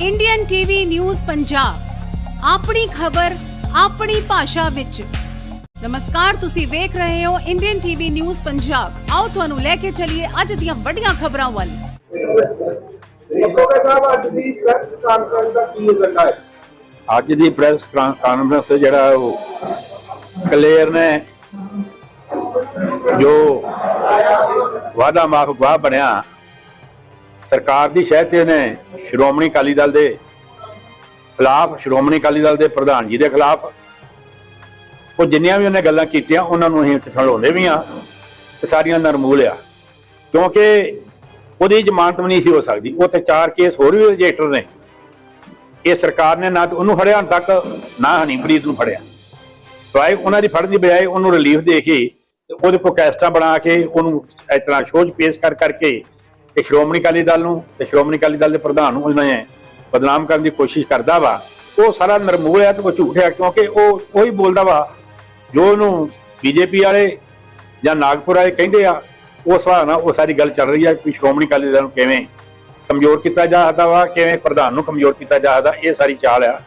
Indian TV news Punjab ਆਪਣੀ ਖਬਰ ਆਪਣੀ ਭਾਸ਼ਾ ਵਿੱਚ। ਨਮਸਕਾਰ ਤੁਸੀਂ ਵੇਖ ਰਹੇ ਹੋ ਇੰਡੀਅਨ ਟੀਵੀ ਨਿਊਜ਼ ਪੰਜਾਬ ਆਓ ਤੁਹਾਨੂੰ ਲੈ ਕੇ ਚੱਲੀਏ ਅੱਜ ਦੀਆਂ ਵੱਡੀਆਂ ਖਬਰਾਂ ਵੱਲ। ਸਾਹਿਬ ਅੱਜ ਦੀ ਪ੍ਰੈਸ ਕਾਨਫਰੰਸ ਦਾ ਕੀ ਏਜੰਡਾ ਹੈ? ਅੱਜ ਦੀ ਪ੍ਰੈਸ ਕਾਨਫਰੰਸ ਜਿਹੜਾ ਉਹ ਕਲੀਅਰ ਨੇ ਜੋ ਵਾਦਾ ਮਾਫ ਗਵਾਹ ਬਣਿਆ। ਸਰਕਾਰ ਦੀ ਸ਼ਹਿ ਤੇ ਨੇ ਸ਼੍ਰੋਮਣੀ ਅਕਾਲੀ ਦਲ ਦੇ ਖਿਲਾਫ, ਸ਼੍ਰੋਮਣੀ ਅਕਾਲੀ ਦਲ ਦੇ ਪ੍ਰਧਾਨ ਜੀ ਦੇ ਖਿਲਾਫ। ਉਹ ਜਿੰਨੀਆਂ ਵੀ ਉਹਨੇ ਗੱਲਾਂ ਕੀਤੀਆਂ, ਉਹਨਾਂ ਨੂੰ ਅਸੀਂ ਠਹਿਰਾਉਂਦੇ ਵੀ ਆ ਤੇ ਸਾਰੀਆਂ ਨਰਮੂਲ ਆ ਕਿਉਂਕਿ ਉਹਦੀ ਜ਼ਮਾਨਤ ਵੀ ਨਹੀਂ ਸੀ ਹੋ ਸਕਦੀ। ਉਹ ਤੇ ਚਾਰ ਕੇਸ ਹੋਰ ਵੀ ਰਜਿਸਟਰ ਨੇ। ਇਹ ਸਰਕਾਰ ਨੇ ਨਾ ਉਹਨੂੰ ਫੜਿਆ ਹੁਣ ਤੱਕ ਨਾ ਹਨੀਪ੍ਰੀਤ ਨੂੰ ਫੜਿਆ। ਸਵਾਏ ਉਹਨਾਂ ਦੀ ਫੜਨ ਦੀ ਬਜਾਏ ਉਹਨੂੰ ਰਿਲੀਫ ਦੇ ਕੇ ਉਹਦੇ ਕੋਲ ਕੈਸਟਾਂ ਬਣਾ ਕੇ ਉਹਨੂੰ ਇਸ ਤਰ੍ਹਾਂ ਸ਼ੋਝ ਪੇਸ਼ ਕਰ ਕਰਕੇ ਤੇ ਸ਼੍ਰੋਮਣੀ ਅਕਾਲੀ ਦਲ ਨੂੰ ਤੇ ਸ਼੍ਰੋਮਣੀ ਅਕਾਲੀ ਦਲ ਦੇ ਪ੍ਰਧਾਨ ਨੂੰ ਉਹਨਾਂ ਨੇ ਬਦਨਾਮ ਕਰਨ ਦੀ ਕੋਸ਼ਿਸ਼ ਕਰਦਾ ਵਾ। ਉਹ ਸਾਰਾ ਨਿਰਮੂਲ ਹੈ ਤੇ ਉਹ ਝੂਠ ਹੈ ਕਿਉਂਕਿ ਉਹ ਉਹੀ ਬੋਲਦਾ ਵਾ। ਜੋ ਉਹਨੂੰ ਬੀਜੇਪੀ ਵਾਲੇ ਜਾਂ ਨਾਗਪੁਰ ਵਾਲੇ ਕਹਿੰਦੇ ਆ ਉਸ ਹਿਸਾਬ ਨਾਲ ਉਹ ਸਾਰੀ ਗੱਲ ਚੱਲ ਰਹੀ ਹੈ ਕਿ ਸ਼੍ਰੋਮਣੀ ਅਕਾਲੀ ਦਲ ਨੂੰ ਕਿਵੇਂ ਕਮਜ਼ੋਰ ਕੀਤਾ ਜਾ ਸਕਦਾ ਵਾ, ਕਿਵੇਂ ਪ੍ਰਧਾਨ ਨੂੰ ਕਮਜ਼ੋਰ ਕੀਤਾ ਜਾ ਸਕਦਾ, ਇਹ ਸਾਰੀ ਚਾਲ ਆ।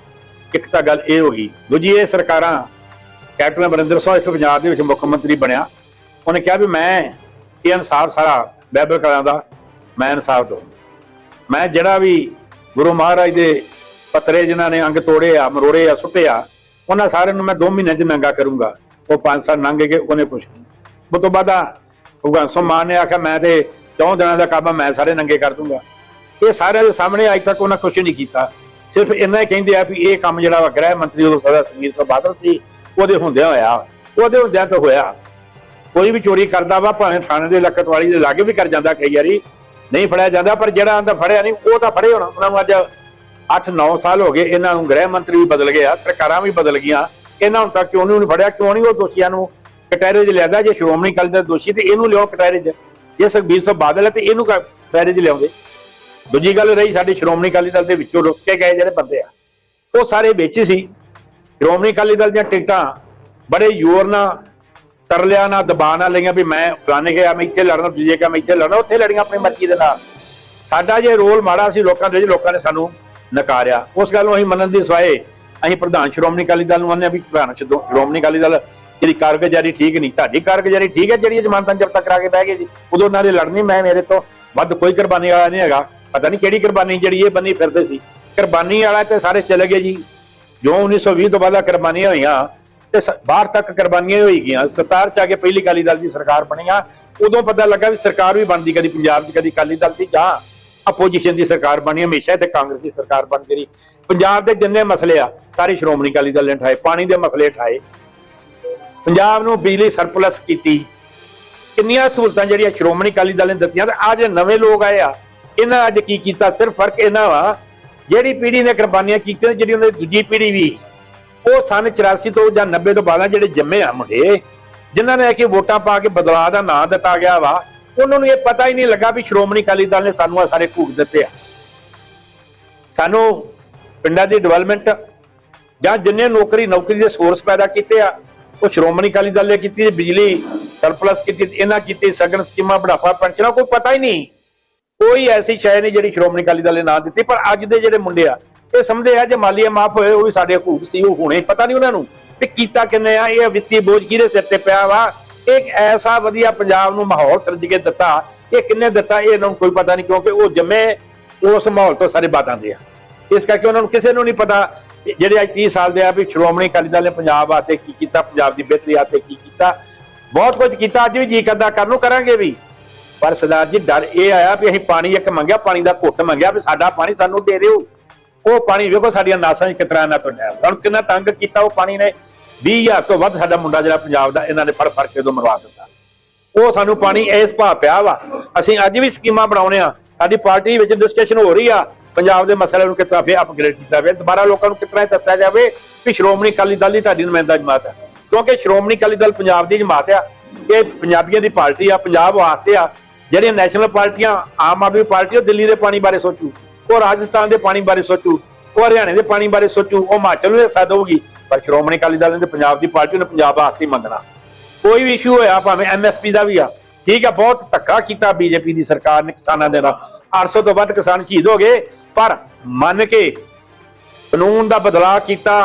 ਇੱਕ ਤਾਂ ਗੱਲ ਇਹ ਹੋ ਗਈ। ਦੂਜੀ ਇਹ ਸਰਕਾਰਾਂ, ਕੈਪਟਨ ਅਮਰਿੰਦਰ ਸਿੰਘ ਇਸ ਪੰਜਾਬ ਦੇ ਵਿੱਚ ਮੁੱਖ ਮੰਤਰੀ ਬਣਿਆ। ਉਹਨੇ ਕਿਹਾ ਵੀ ਮੈਂ ਇਹ ਇਨਸਾਫ ਸਾਰਾ ਬੈਬਲ ਕਰਾਂ ਦਾ ਮੈਂ ਇਨਸਾਫ ਦਊਂ ਮੈਂ ਜਿਹੜਾ ਵੀ ਗੁਰੂ ਮਹਾਰਾਜ ਦੇ ਪਤਰੇ ਜਿਨ੍ਹਾਂ ਨੇ ਅੰਗ ਤੋੜੇ ਆ, ਮਰੋੜੇ ਆ, ਸੁੱਟੇ ਆ, ਉਹਨਾਂ ਸਾਰਿਆਂ ਨੂੰ ਮੈਂ 2 ਮਹੀਨਿਆਂ 'ਚ ਨੰਗਾ ਕਰੂੰਗਾ। ਉਹ 5 ਸਾਲ ਲੰਘ ਗਏ, ਉਹਨੇ ਪੁੱਛ ਉਹ ਤੋਂ ਬਾਅਦ ਭਗਵਾਨ ਸਿੰਘ ਨੇ ਆਖਿਆ, ਮੈਂ ਤੇ ਚੌਂ ਦਿਨਾਂ ਦਾ ਕੰਮ ਮੈਂ ਸਾਰੇ ਨੰਗੇ ਕਰ ਦੂੰਗਾ। ਇਹ ਸਾਰਿਆਂ ਦੇ ਸਾਹਮਣੇ ਅੱਜ ਤੱਕ ਉਹਨਾਂ ਕੁਛ ਨਹੀਂ ਕੀਤਾ। ਸਿਰਫ ਇੰਨਾ ਹੀ ਕਹਿੰਦੇ ਆ ਵੀ ਇਹ ਕੰਮ ਜਿਹੜਾ ਵਾ ਗ੍ਰਹਿ ਮੰਤਰੀ ਉਦੋਂ ਸਦਾ ਸੁਖਬੀਰ ਸਿੰਘ ਬਾਦਲ ਸੀ, ਉਹਦੇ ਹੁੰਦਿਆਂ ਹੋਇਆ। ਉਹਦੇ ਹੁੰਦਿਆਂ ਤਾਂ ਹੋਇਆ। ਕੋਈ ਵੀ ਚੋਰੀ ਕਰਦਾ ਵਾ, ਭਾਵੇਂ ਥਾਣੇ ਦੇ ਲਖਤ ਵਾਲੀ ਦੇ ਲਾਗੇ ਵੀ ਕਰ ਜਾਂਦਾ ਕਈ ਵਾਰੀ ਨਹੀਂ ਫੜਿਆ ਜਾਂਦਾ, ਪਰ ਜਿਹੜਾ ਆਂਦਾ ਫੜਿਆ ਨਹੀਂ, ਉਹ ਤਾਂ ਫੜੇ ਹੋਣਾ। ਉਹਨਾਂ ਨੂੰ ਅੱਜ 8-9 ਸਾਲ ਹੋ ਗਏ, ਇਹਨਾਂ ਨੂੰ ਗ੍ਰਹਿ ਮੰਤਰੀ ਵੀ ਬਦਲ ਗਏ ਆ, ਸਰਕਾਰਾਂ ਵੀ ਬਦਲ ਗਈਆਂ। ਇਹਨਾਂ ਨੂੰ ਤਾਂ ਕਿਉਂ ਨਹੀਂ ਫੜਿਆ, ਕਿਉਂ ਨਹੀਂ ਉਹ ਦੋਸ਼ੀਆਂ ਨੂੰ ਕਟਹਿਰੇ 'ਚ ਲਿਆਦਾ? ਜੇ ਸ਼੍ਰੋਮਣੀ ਅਕਾਲੀ ਦਲ ਦੋਸ਼ੀ, ਤੇ ਇਹਨੂੰ ਲਿਆਓ ਕਟਹਿਰੇ 'ਚ। ਜੇ ਸੁਖਬੀਰ ਸਿੰਘ ਬਾਦਲ ਹੈ ਤੇ ਇਹਨੂੰ ਕਟਹਿਰੇ 'ਚ ਲਿਆਉਂਦੇ। ਦੂਜੀ ਗੱਲ ਰਹੀ, ਸਾਡੀ ਸ਼੍ਰੋਮਣੀ ਅਕਾਲੀ ਦਲ ਦੇ ਵਿੱਚੋਂ ਰੁੱਸ ਕੇ ਗਏ ਜਿਹੜੇ ਬੰਦੇ ਆ। ਉਹ ਸਾਰੇ ਵਿੱਚ ਸੀ। ਸ਼੍ਰੋਮਣੀ ਅਕਾਲੀ ਦਲ ਦੀਆਂ ਟਿਕਟਾਂ ਬੜੇ ਜ਼ੋਰ ਨਾਲ ਤਰਲਿਆ ਨਾ ਦਬਾਅ ਨਾ ਲਈਆਂ ਵੀ ਮੈਂ ਫਲਾਣੇ ਗਿਆ, ਮੈਂ ਇੱਥੇ ਲੜਨਾ, ਦੂਜੇ ਗਿਆ ਮੈਂ ਇੱਥੇ ਲੜਨਾ, ਉੱਥੇ ਲੜੀਆਂ ਆਪਣੀ ਮਰਜ਼ੀ ਦੇ ਨਾਲ। ਸਾਡਾ ਜੇ ਰੋਲ ਮਾੜਾ ਸੀ, ਲੋਕਾਂ ਦੇ, ਲੋਕਾਂ ਨੇ ਸਾਨੂੰ ਨਕਾਰਿਆ। ਉਸ ਗੱਲ ਨੂੰ ਅਸੀਂ ਮੰਨਣ ਦੀ ਸਵਾਏ, ਅਸੀਂ ਪ੍ਰਧਾਨ ਸ਼੍ਰੋਮਣੀ ਅਕਾਲੀ ਦਲ ਨੂੰ ਮੰਨਿਆ ਵੀ ਪ੍ਰਧਾਨ ਸ਼੍ਰੋਮਣੀ ਅਕਾਲੀ ਦਲ, ਜਿਹੜੀ ਕਾਰਗੁਜ਼ਾਰੀ ਠੀਕ ਨਹੀਂ, ਤੁਹਾਡੀ ਕਾਰਗੁਜ਼ਾਰੀ ਠੀਕ ਹੈ ਜਿਹੜੀ ਜ਼ਮਾਨਤਾਂ ਜਬ ਤੱਕ ਕਰਾ ਕੇ ਬਹਿ ਗਏ ਜੀ? ਉਦੋਂ ਉਹਨਾਂ ਦੇ ਲੜਨੀ, ਮੈਂ ਮੇਰੇ ਤੋਂ ਵੱਧ ਕੋਈ ਕੁਰਬਾਨੀ ਵਾਲਾ ਨਹੀਂ ਹੈਗਾ। ਪਤਾ ਨਹੀਂ ਕਿਹੜੀ ਕੁਰਬਾਨੀ, ਜਿਹੜੀ ਇਹ ਬੰਨੀ ਫਿਰਦੇ ਸੀ। ਕੁਰਬਾਨੀ ਵਾਲਾ ਤੇ ਸਾਰੇ ਚਲੇ ਗਏ ਜੀ। ਜੋ 1920 ਤੋਂ ਬਾਅਦ ਕੁਰਬਾਨੀਆਂ ਹੋਈਆਂ ਤੇ ਬਾਹਰ ਤੱਕ ਕੁਰਬਾਨੀਆਂ ਹੋਈ ਗਈਆਂ 17 ਚ ਆ ਕੇ ਪਹਿਲੀ ਅਕਾਲੀ ਦਲ ਦੀ ਸਰਕਾਰ ਬਣੀ ਆ। ਉਦੋਂ ਪਤਾ ਲੱਗਾ ਵੀ ਸਰਕਾਰ ਵੀ ਬਣਦੀ, ਕਦੀ ਪੰਜਾਬ 'ਚ ਕਦੀ ਅਕਾਲੀ ਦਲ ਦੀ, ਜਾਂ ਆਪੋਜੀਸ਼ਨ ਦੀ ਸਰਕਾਰ ਬਣੀ, ਹਮੇਸ਼ਾ ਤੇ ਕਾਂਗਰਸ ਦੀ ਸਰਕਾਰ ਬਣ ਗਈ। ਪੰਜਾਬ ਦੇ ਜਿੰਨੇ ਮਸਲੇ ਆ, ਸਾਰੇ ਸ਼੍ਰੋਮਣੀ ਅਕਾਲੀ ਦਲ ਨੇ ਉਠਾਏ ਪਾਣੀ ਦੇ ਮਸਲੇ ਉਠਾਏ ਪੰਜਾਬ ਨੂੰ ਬਿਜਲੀ ਸਰਪਲਸ ਕੀਤੀ। ਕਿੰਨੀਆਂ ਸਹੂਲਤਾਂ ਜਿਹੜੀਆਂ ਸ਼੍ਰੋਮਣੀ ਅਕਾਲੀ ਦਲ ਨੇ ਦਿੱਤੀਆਂ, ਤੇ ਅੱਜ ਨਵੇਂ ਲੋਕ ਆਏ ਆ, ਇਹਨਾਂ ਅੱਜ ਕੀ ਕੀਤਾ? ਸਿਰਫ ਫ਼ਰਕ ਇਹਨਾਂ ਵਾ। ਜਿਹੜੀ ਪੀੜ੍ਹੀ ਨੇ ਕੁਰਬਾਨੀਆਂ ਕੀਤੀਆਂ, ਜਿਹੜੀ ਉਹਨਾਂ ਦੀ ਦੂਜੀ ਪੀੜ੍ਹੀ ਵੀ ਉਹ ਸਨ 84 ਤੋਂ ਜਾਂ 90 ਤੋਂ ਬਾਅਦ ਜਿਹੜੇ ਜੰਮੇ ਆ ਮੁੰਡੇ, ਜਿਨ੍ਹਾਂ ਨੇ ਕਿ ਵੋਟਾਂ ਪਾ ਕੇ ਬਦਲਾਅ ਦਾ ਨਾਂ ਦਿੱਤਾ ਗਿਆ ਵਾ, ਉਹਨਾਂ ਨੂੰ ਇਹ ਪਤਾ ਹੀ ਨਹੀਂ ਲੱਗਾ ਵੀ ਸ਼੍ਰੋਮਣੀ ਅਕਾਲੀ ਦਲ ਨੇ ਸਾਨੂੰ ਆ ਸਾਰੇ ਘੂਕ ਦਿੱਤੇ ਆ। ਸਾਨੂੰ ਪਿੰਡਾਂ ਦੀ ਡਿਵੈਲਪਮੈਂਟ ਜਾਂ ਜਿੰਨੇ ਨੌਕਰੀ ਨੌਕਰੀ ਦੇ ਸੋਰਸ ਪੈਦਾ ਕੀਤੇ ਆ, ਉਹ ਸ਼੍ਰੋਮਣੀ ਅਕਾਲੀ ਦਲ ਨੇ ਕੀਤੀ, ਬਿਜਲੀ ਸਰਪਲਸ ਕੀਤੀ, ਇਹਨਾਂ ਕੀਤੀ, ਸਗਨ ਸਕੀਮਾਂ, ਬੁਢਾਪਾ, ਪੈਨਸ਼ਨਾਂ, ਕੋਈ ਪਤਾ ਹੀ ਨਹੀਂ। ਕੋਈ ਐਸੀ ਸ਼ੈ ਨਹੀਂ ਜਿਹੜੀ ਸ਼੍ਰੋਮਣੀ ਅਕਾਲੀ ਦਲ ਨੇ ਨਾ ਦਿੱਤੀ, ਪਰ ਅੱਜ ਦੇ ਜਿਹੜੇ ਮੁੰਡੇ ਆ ਇਹ ਸਮਝਦੇ ਆ, ਜੇ ਮਾਲੀਆ ਮਾਫ ਹੋਏ, ਉਹ ਵੀ ਸਾਡੇ ਹਕੂਕ ਸੀ, ਉਹ ਹੁਣੇ, ਪਤਾ ਨਹੀਂ ਉਹਨਾਂ ਨੂੰ ਵੀ ਕੀਤਾ ਕਿੰਨੇ ਆ, ਇਹ ਵਿੱਤੀ ਬੋਝ ਕਿਹਦੇ ਸਿਰ ਤੇ ਪਿਆ ਵਾ? ਇੱਕ ਐਸਾ ਵਧੀਆ ਪੰਜਾਬ ਨੂੰ ਮਾਹੌਲ ਸਿਰਜ ਕੇ ਦਿੱਤਾ, ਇਹ ਕਿੰਨੇ ਦਿੱਤਾ, ਇਹ ਇਹਨਾਂ ਨੂੰ ਕੋਈ ਪਤਾ ਨਹੀਂ, ਕਿਉਂਕਿ ਉਹ ਜੰਮੇ ਉਸ ਮਾਹੌਲ ਤੋਂ ਸਾਰੇ ਬਾਤਾਂ ਦੇ ਆ। ਇਸ ਕਰਕੇ ਉਹਨਾਂ ਨੂੰ ਕਿਸੇ ਨੂੰ ਨਹੀਂ ਪਤਾ ਜਿਹੜੇ ਅੱਜ 30 ਸਾਲ ਦੇ ਆ ਵੀ ਸ਼੍ਰੋਮਣੀ ਅਕਾਲੀ ਦਲ ਨੇ ਪੰਜਾਬ ਵਾਸਤੇ ਕੀ ਕੀਤਾ, ਪੰਜਾਬ ਦੀ ਬਿਹਤਰੀ ਵਾਸਤੇ ਕੀ ਕੀਤਾ। ਬਹੁਤ ਕੁਝ ਕੀਤਾ, ਅੱਜ ਵੀ ਜੀ ਕਰਦਾ ਕਰਨ ਨੂੰ ਕਰਾਂਗੇ ਵੀ। ਪਰ ਸਰਦਾਰ ਜੀ, ਡਰ ਇਹ ਆਇਆ ਵੀ ਅਸੀਂ ਪਾਣੀ ਇੱਕ ਮੰਗਿਆ, ਪਾਣੀ ਦਾ ਘੁੱਟ ਮੰਗਿਆ ਵੀ ਸਾਡਾ ਪਾਣੀ ਸਾਨੂੰ ਦੇ ਦਿਓ। ਉਹ ਪਾਣੀ ਵੇਖੋ ਸਾਡੀਆਂ ਨਾਸਾਂ 'ਚ ਕਿਤਰਾ ਨਾ ਤੋਂ ਡਿਆ ਹੁਣ ਕਿੰਨਾ ਤੰਗ ਕੀਤਾ ਉਹ ਪਾਣੀ ਨੇ। 20000 ਤੋਂ ਵੱਧ ਸਾਡਾ ਮੁੰਡਾ ਜਿਹੜਾ ਪੰਜਾਬ ਦਾ, ਇਹਨਾਂ ਨੇ ਫੜ ਫੜ ਕੇ ਤੋਂ ਮਰਵਾ ਦਿੱਤਾ। ਉਹ ਸਾਨੂੰ ਪਾਣੀ ਇਸ ਭਾਅ ਪਿਆ ਵਾ। ਅਸੀਂ ਅੱਜ ਵੀ ਸਕੀਮਾਂ ਬਣਾਉਨੇ ਆ ਸਾਡੀ ਪਾਰਟੀ ਵਿੱਚ ਡਿਸਕਸ਼ਨ ਹੋ ਰਹੀ ਆ। ਪੰਜਾਬ ਦੇ ਮਸਲੇ ਨੂੰ ਕਿਤਨਾ ਫੇ ਅਪਗ੍ਰੇਡ ਕੀਤਾ ਜਾਵੇ। ਦੁਬਾਰਾ ਲੋਕਾਂ ਨੂੰ ਕਿਤਨਾ ਦੱਸਿਆ ਜਾਵੇ ਕਿ ਸ਼੍ਰੋਮਣੀ ਅਕਾਲੀ ਦਲ ਦੀ ਤੁਹਾਡੀ ਨੁਮਾਇੰਦਾ ਜਮਾਤ ਹੈ। ਕਿਉਂਕਿ ਸ਼੍ਰੋਮਣੀ ਅਕਾਲੀ ਦਲ ਪੰਜਾਬ ਦੀ ਜਮਾਤ ਆ। ਇਹ ਪੰਜਾਬੀਆਂ ਦੀ ਪਾਰਟੀ ਆ, ਪੰਜਾਬ ਵਾਸਤੇ ਆ। ਜਿਹੜੀਆਂ ਨੈਸ਼ਨਲ ਪਾਰਟੀਆਂ, ਆਮ ਆਦਮੀ ਪਾਰਟੀ ਉਹ ਦਿੱਲੀ ਦੇ ਪਾਣੀ ਬਾਰੇ ਸੋਚੂ। ਉਹ ਰਾਜਸਥਾਨ ਦੇ ਪਾਣੀ ਬਾਰੇ ਸੋਚੂ, ਉਹ ਹਰਿਆਣੇ ਦੇ ਪਾਣੀ ਬਾਰੇ ਸੋਚੂ, ਉਹ ਹਿਮਾਚਲ ਨੂੰ ਹਿੱਸਾ ਦੇਊਗੀ ਪਰ ਸ਼੍ਰੋਮਣੀ ਅਕਾਲੀ ਦਲ ਨੇ ਪੰਜਾਬ ਦੀ ਪਾਰਟੀ ਨੇ ਪੰਜਾਬ ਵਾਸਤੇ ਹੀ ਮੰਗਣਾ ਕੋਈ ਵੀ ਇਸ਼ੂ ਹੋਇਆ, ਭਾਵੇਂ ਐਮਐਸਪੀ ਦਾ ਵੀ ਆ, ਠੀਕ ਆ, ਬਹੁਤ ਧੱਕਾ ਕੀਤਾ ਬੀਜੇਪੀ ਦੀ ਸਰਕਾਰ ਨੇ ਕਿਸਾਨਾਂ ਦੇ ਨਾਲ। 800 ਤੋਂ ਵੱਧ ਕਿਸਾਨ ਸ਼ਹੀਦ ਹੋ ਗਏ, ਪਰ ਮੰਨ ਕੇ ਕਾਨੂੰਨ ਦਾ ਬਦਲਾਅ ਕੀਤਾ,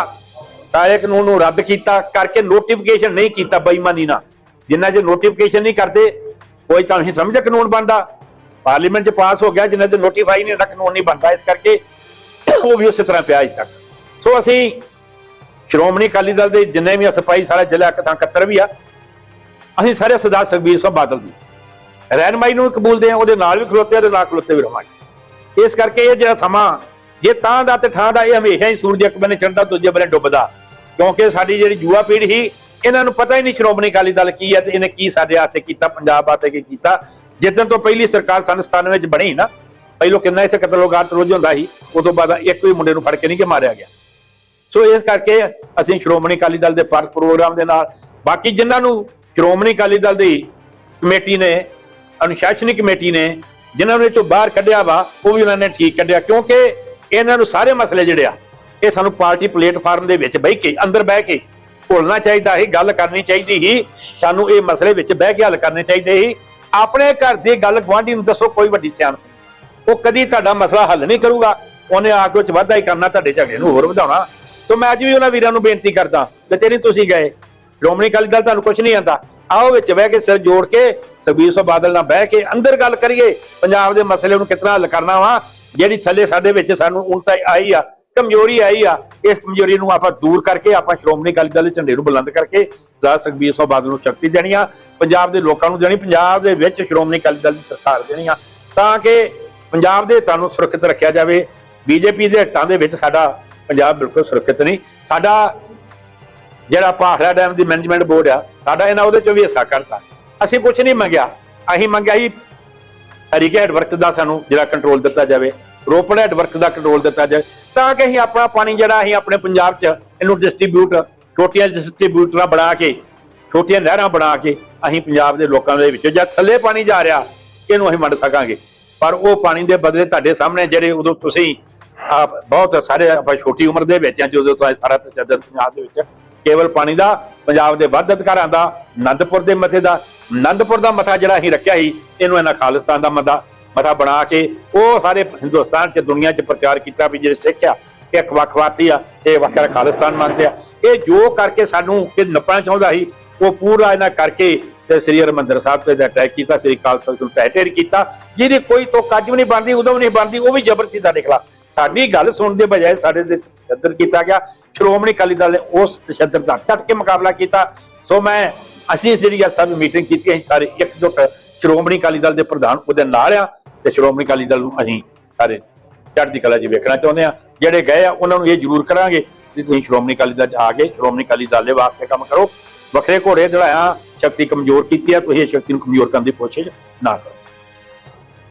ਕਾਲੇ ਕਾਨੂੰਨ ਨੂੰ ਰੱਦ ਕੀਤਾ, ਕਰਕੇ ਨੋਟੀਫਿਕੇਸ਼ਨ ਨਹੀਂ ਕੀਤਾ ਬੇਈਮਾਨੀ ਨਾਲ। ਜਿੰਨਾ ਜੇ ਨੋਟੀਫਿਕੇਸ਼ਨ ਨਹੀਂ ਕਰਦੇ, ਕੋਈ ਤਾਂ ਨਹੀਂ ਸਮਝ ਕਾਨੂੰਨ ਬਣਦਾ। ਪਾਰਲੀਮੈਂਟ 'ਚ ਪਾਸ ਹੋ ਗਿਆ ਜਿੰਨਾ ਤੇ ਨੋਟੀਫਾਈ ਨਹੀਂ ਰੱਖਣ ਕਾਨੂੰਨ ਨਹੀਂ ਬਣਦਾ। ਇਸ ਕਰਕੇ ਉਹ ਵੀ ਉਸੇ ਤਰ੍ਹਾਂ ਪਿਆ ਅਜੇ ਤੱਕ। ਸੋ ਅਸੀਂ ਸ਼੍ਰੋਮਣੀ ਅਕਾਲੀ ਦਲ ਦੇ ਜਿੰਨੇ ਵੀ ਸਪਾਈ ਸਾਰਾ ਜ਼ਿਲ੍ਹਾ ਇੱਕ ਤਾਂ 71 ਵੀ ਆ। ਅਸੀਂ ਸਾਰੇ ਸਰਦਾਰ ਸੁਖਬੀਰ ਸਿੰਘ ਬਾਦਲ ਦੀ ਰਹਿਨਮਾਈ ਨੂੰ ਕਬੂਲਦੇ ਆ, ਉਹਦੇ ਨਾਲ ਵੀ ਖਲੋਤੇ ਆ, ਉਹਦੇ ਨਾਲ ਖਲੋਤੇ ਵੀ ਰਵਾਂਗੇ। ਇਸ ਕਰਕੇ ਇਹ ਜਿਹੜਾ ਸਮਾਂ, ਜੇ ਤਾਂ ਦਾ ਤੇ ਠਾਂ ਦਾ ਇਹ ਹਮੇਸ਼ਾ ਹੀ ਸੂਰਜ ਇੱਕ ਬੰਨੇ ਚੜ੍ਹਦਾ, ਦੂਜੇ ਬੰਨੇ ਡੁੱਬਦਾ। ਕਿਉਂਕਿ ਸਾਡੀ ਜਿਹੜੀ ਯੁਵਾ ਪੀੜ੍ਹੀ ਸੀ, ਇਹਨਾਂ ਨੂੰ ਪਤਾ ਹੀ ਨਹੀਂ ਸ਼੍ਰੋਮਣੀ ਅਕਾਲੀ ਦਲ ਕੀ ਹੈ ਤੇ ਇਹਨੇ ਕੀ ਸਾਡੇ ਵਾਸਤੇ ਕੀਤਾ, ਪੰਜਾਬ ਵਾਸਤੇ ਕੀ ਕੀਤਾ। ਜਿੱਦਣ ਤੋਂ ਪਹਿਲੀ ਸਰਕਾਰ ਸੰਨ 97 ਵਿੱਚ ਬਣੀ ਨਾ ਪਹਿਲੋਂ ਕਿੰਨਾ ਇੱਥੇ ਕਤਲੋਗਾਰ ਰੋਜ਼ ਹੁੰਦਾ ਸੀ, ਉਦੋਂ ਬਾਅਦ ਇੱਕ ਵੀ ਮੁੰਡੇ ਨੂੰ ਫੜ ਕੇ ਨਹੀਂ ਕਿ ਮਾਰਿਆ ਗਿਆ। ਸੋ ਇਸ ਕਰਕੇ ਅਸੀਂ ਸ਼੍ਰੋਮਣੀ ਅਕਾਲੀ ਦਲ ਦੇ ਪਰ ਪ੍ਰੋਗਰਾਮ ਦੇ ਨਾਲ, ਬਾਕੀ ਜਿਨ੍ਹਾਂ ਨੂੰ ਸ਼੍ਰੋਮਣੀ ਅਕਾਲੀ ਦਲ ਦੀ ਕਮੇਟੀ ਨੇ ਅਨੁਸ਼ਾਸਨਿਕ ਕਮੇਟੀ ਨੇ, ਜਿਨ੍ਹਾਂ ਨੂੰ ਇਹ ਤੋਂ ਬਾਹਰ ਕੱਢਿਆ ਵਾ, ਉਹ ਵੀ ਉਹਨਾਂ ਨੇ ਠੀਕ ਕੱਢਿਆ, ਕਿਉਂਕਿ ਇਹਨਾਂ ਨੂੰ ਸਾਰੇ ਮਸਲੇ ਜਿਹੜੇ ਆ, ਇਹ ਸਾਨੂੰ ਪਾਰਟੀ ਪਲੇਟਫਾਰਮ ਦੇ ਵਿੱਚ ਬਹਿ ਕੇ, ਅੰਦਰ ਬਹਿ ਕੇ ਭੁੱਲਣਾ ਚਾਹੀਦਾ ਸੀ, ਗੱਲ ਕਰਨੀ ਚਾਹੀਦੀ ਸੀ, ਸਾਨੂੰ ਇਹ ਮਸਲੇ ਵਿੱਚ ਬਹਿ ਕੇ ਹੱਲ ਕਰਨੇ ਚਾਹੀਦੇ ਸੀ। ਆਪਣੇ ਘਰ ਦੀ ਗੱਲ ਗੁਆਂਢੀ ਨੂੰ ਦੱਸੋ, ਕੋਈ ਵੱਡੀ ਸਿਆਣਪ ਉਹ ਕਦੀ ਤੁਹਾਡਾ ਮਸਲਾ ਹੱਲ ਨਹੀਂ ਕਰੂਗਾ। ਉਹਨੇ ਆ ਕੇ ਵਾਧਾ ਹੀ ਕਰਨਾ, ਤੁਹਾਡੇ ਝਗੜੇ ਨੂੰ ਹੋਰ ਵਧਾਉਣਾ। ਸੋ ਮੈਂ ਅੱਜ ਵੀ ਉਹਨਾਂ ਵੀਰਾਂ ਨੂੰ ਬੇਨਤੀ ਕਰਦਾ ਕਿ ਤੇਰੀ ਤੁਸੀਂ ਗਏ, ਸ਼੍ਰੋਮਣੀ ਅਕਾਲੀ ਦਲ ਤੁਹਾਨੂੰ ਕੁਝ ਨਹੀਂ ਆਂਦਾ। ਆਓ ਵਿੱਚ ਬਹਿ ਕੇ ਸਿਰ ਜੋੜ ਕੇ, ਸੁਖਬੀਰ ਸਿੰਘ ਬਾਦਲ ਨਾਲ ਬਹਿ ਕੇ ਅੰਦਰ ਗੱਲ ਕਰੀਏ। ਪੰਜਾਬ ਦੇ ਮਸਲੇ ਨੂੰ ਕਿਤਨਾ ਹੱਲ ਕਰਨਾ ਵਾ? ਜਿਹੜੀ ਥੱਲੇ ਸਾਡੇ ਵਿੱਚ ਸਾਨੂੰ ਹੁਣ ਤਾਂ ਆਈ ਆ ਕਮਜ਼ੋਰੀ ਆਈ ਆ, ਇਸ ਕਮਜ਼ੋਰੀ ਨੂੰ ਆਪਾਂ ਦੂਰ ਕਰਕੇ ਆਪਾਂ ਸ਼੍ਰੋਮਣੀ ਅਕਾਲੀ ਦਲ ਦੇ ਝੰਡੇ ਨੂੰ ਬੁਲੰਦ ਕਰਕੇ ਸਰਦਾਰ ਸੁਖਬੀਰ ਸਿੰਘ ਬਾਦਲ ਨੂੰ ਸ਼ਕਤੀ ਦੇਣੀ ਆ, ਪੰਜਾਬ ਦੇ ਲੋਕਾਂ ਨੂੰ ਦੇਣੀ, ਪੰਜਾਬ ਦੇ ਵਿੱਚ ਸ਼੍ਰੋਮਣੀ ਅਕਾਲੀ ਦਲ ਦੀ ਸਰਕਾਰ ਦੇਣੀ ਆ, ਤਾਂ ਕਿ ਪੰਜਾਬ ਦੇ ਹਿੱਤਾਂ ਨੂੰ ਸੁਰੱਖਿਅਤ ਰੱਖਿਆ ਜਾਵੇ। ਬੀਜੇਪੀ ਦੇ ਹਿੱਤਾਂ ਦੇ ਵਿੱਚ ਸਾਡਾ ਪੰਜਾਬ ਬਿਲਕੁਲ ਸੁਰੱਖਿਅਤ ਨਹੀਂ। ਸਾਡਾ ਜਿਹੜਾ ਭਾਖੜਾ ਡੈਮ ਦੀ ਮੈਨੇਜਮੈਂਟ ਬੋਰਡ ਆ, ਸਾਡਾ ਇਹਨਾਂ ਉਹਦੇ ਚੋਂ ਵੀ ਹਿੱਸਾ ਕਰਤਾ ਅਸੀਂ ਕੁਝ ਨਹੀਂ ਮੰਗਿਆ। ਅਸੀਂ ਮੰਗਿਆ ਜੀ ਹਰੀਕੇ ਹੈਡਵਰਕ ਦਾ ਸਾਨੂੰ ਜਿਹੜਾ ਕੰਟਰੋਲ ਦਿੱਤਾ ਜਾਵੇ। ਰੋਪੜ ਹੈਡਵਰਕ ਦਾ ਕੰਟਰੋਲ ਦਿੱਤਾ ਜਾਵੇ। ਤਾਂ ਕਿ ਅਸੀਂ ਆਪਣਾ ਪਾਣੀ ਜਿਹੜਾ ਅਸੀਂ ਆਪਣੇ ਪੰਜਾਬ 'ਚ ਇਹਨੂੰ ਡਿਸਟ੍ਰੀਬਿਊਟ ਛੋਟੀਆਂ ਡਿਸਟ੍ਰੀਬਿਊਟਰਾਂ ਬਣਾ ਕੇ, ਛੋਟੀਆਂ ਨਹਿਰਾਂ ਬਣਾ ਕੇ ਅਸੀਂ ਪੰਜਾਬ ਦੇ ਲੋਕਾਂ ਦੇ ਵਿੱਚ ਜਾਂ ਥੱਲੇ ਪਾਣੀ ਜਾ ਰਿਹਾ, ਇਹਨੂੰ ਅਸੀਂ ਵੰਡ ਸਕਾਂਗੇ। ਪਰ ਉਹ ਪਾਣੀ ਦੇ ਬਦਲੇ ਤੁਹਾਡੇ ਸਾਹਮਣੇ ਜਿਹੜੇ ਉਦੋਂ ਤੁਸੀਂ ਆਪ ਬਹੁਤ ਸਾਰੇ ਆਪਾਂ ਛੋਟੀ ਉਮਰ ਦੇ ਵਿੱਚ ਆ ਜਦੋਂ ਤੋਂ ਸਾਰਾ ਤਸ਼ੱਦਦ ਪੰਜਾਬ ਦੇ ਵਿੱਚ ਕੇਵਲ ਪਾਣੀ ਦਾ, ਪੰਜਾਬ ਦੇ ਵੱਧ ਅਧਿਕਾਰਾਂ ਦਾ ਆਨੰਦਪੁਰ ਦੇ ਮਥੇ ਦਾ ਆਨੰਦਪੁਰ ਦਾ ਮਥਾ ਜਿਹੜਾ ਅਸੀਂ ਰੱਖਿਆ ਸੀ, ਇਹਨੂੰ ਇਹਨਾਂ ਖਾਲਿਸਤਾਨ ਦਾ ਮਥਾ ਮਤਾ ਬਣਾ ਕੇ ਉਹ ਸਾਰੇ ਹਿੰਦੁਸਤਾਨ 'ਚ ਦੁਨੀਆ 'ਚ ਪ੍ਰਚਾਰ ਕੀਤਾ ਵੀ ਜਿਹੜੇ ਸਿੱਖ ਆ, ਇਹ ਇੱਕ ਵੱਖਵਾਤੀ ਆ, ਇਹ ਵੱਖਰਾ ਖਾਲਿਸਤਾਨ ਮੰਨਦੇ ਆ। ਇਹ ਜੋ ਕਰਕੇ ਸਾਨੂੰ ਕਿ ਨੱਪਣਾ ਚਾਹੁੰਦਾ ਸੀ, ਉਹ ਪੂਰਾ ਇਹਨਾਂ ਕਰਕੇ ਤੇ ਸ੍ਰੀ ਹਰਿਮੰਦਰ ਸਾਹਿਬ ਤੇ ਅਟੈਕ ਕੀਤਾ, ਸ੍ਰੀ ਕਾਲ ਤਖਤ ਨੂੰ ਤਹਿ ਕੀਤਾ। ਜਿਹਦੀ ਕੋਈ ਤੋਂ ਕੱਜ ਵੀ ਨਹੀਂ ਬਣਦੀ, ਉਦੋਂ ਵੀ ਨਹੀਂ ਬਣਦੀ, ਉਹ ਵੀ ਜ਼ਬਰਦਸਤੀ ਦਾ ਨਿਕਲਾ ਸਾਡੀ ਗੱਲ ਸੁਣਨ ਦੇ ਬਜਾਏ ਸਾਡੇ ਦੇ ਤਸ਼ੱਦਦ ਕੀਤਾ ਗਿਆ। ਸ਼੍ਰੋਮਣੀ ਅਕਾਲੀ ਦਲ ਨੇ ਉਸ ਤਸ਼ੱਦਦ ਦਾ ਟੱਟ ਕੇ ਮੁਕਾਬਲਾ ਕੀਤਾ। ਸੋ ਮੈਂ, ਅਸੀਂ ਸ੍ਰੀ ਗੱਲ ਸਾਹਿਬ ਮੀਟਿੰਗ ਕੀਤੀ, ਅਸੀਂ ਸਾਰੇ ਇਕਜੁੱਟ ਸ਼੍ਰੋਮਣੀ ਅਕਾਲੀ ਦਲ ਦੇ ਪ੍ਰਧਾਨ ਉਹਦੇ ਨਾਲ ਆ। ਤੇ ਸ਼੍ਰੋਮਣੀ ਅਕਾਲੀ ਦਲ ਨੂੰ ਅਸੀਂ ਸਾਰੇ ਚੜ੍ਹਦੀ ਕਲਾ 'ਚ ਵੇਖਣਾ ਚਾਹੁੰਦੇ ਆ ਜਿਹੜੇ ਗਏ ਆ, ਉਹਨਾਂ ਨੂੰ ਇਹ ਜ਼ਰੂਰ ਕਰਾਂਗੇ ਕਿ ਤੁਸੀਂ ਸ਼੍ਰੋਮਣੀ ਅਕਾਲੀ ਦਲ 'ਚ ਆ ਕੇ, ਸ਼੍ਰੋਮਣੀ ਅਕਾਲੀ ਦਲ ਦੇ ਵਾਸਤੇ ਕੰਮ ਕਰੋ। ਵੱਖਰੇ ਘੋੜੇ ਦੜਾਇਆ ਸ਼ਕਤੀ ਕਮਜ਼ੋਰ ਕੀਤੀ ਆ, ਤੁਸੀਂ ਇਹ ਸ਼ਕਤੀ ਨੂੰ ਕਮਜ਼ੋਰ ਕਰਨ ਦੀ ਕੋਸ਼ਿਸ਼ ਨਾ ਕਰੋ।